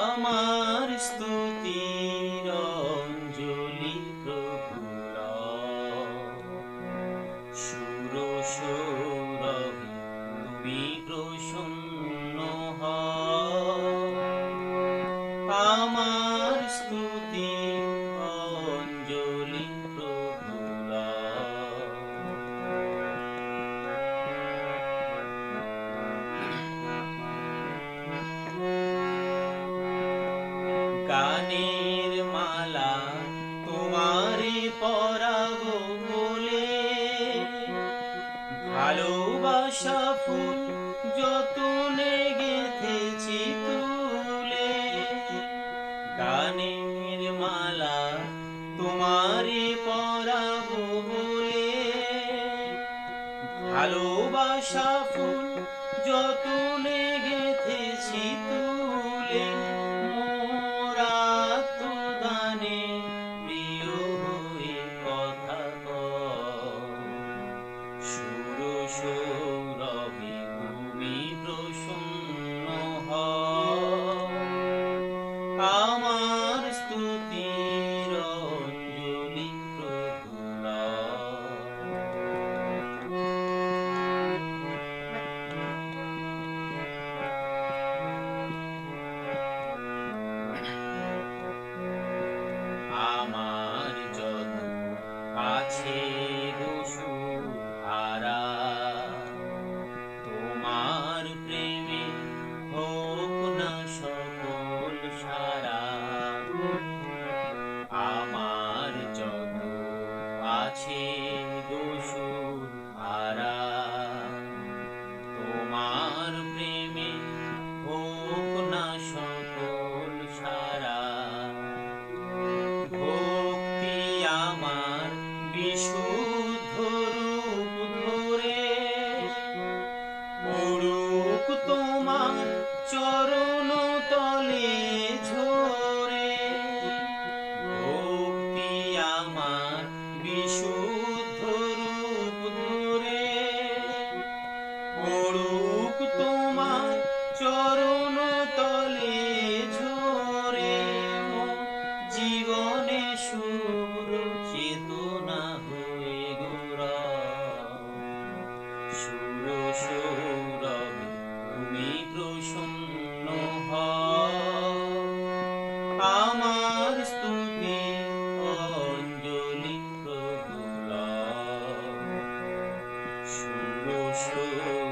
আমার স্তুতির অঞ্জলি প্রভুর সুর সৌরভে তুমি প্রসন্ন আমার স্তুতি গানের মালা তোমারে পরাবো বলে। ভালোবাসা ফুল যতনে গেথেছি তুলে গানের মালা তোমারে পরাবো বলে। ভালোবাসা ফুল যতনে গেথেছি তুলে আছে সুর চেতনা হয়ে গোরা সুর সৌরভে তুমি প্রসন্ন। আমার স্তুতি অঞ্জলি প্রভুরা সুর সৌরভে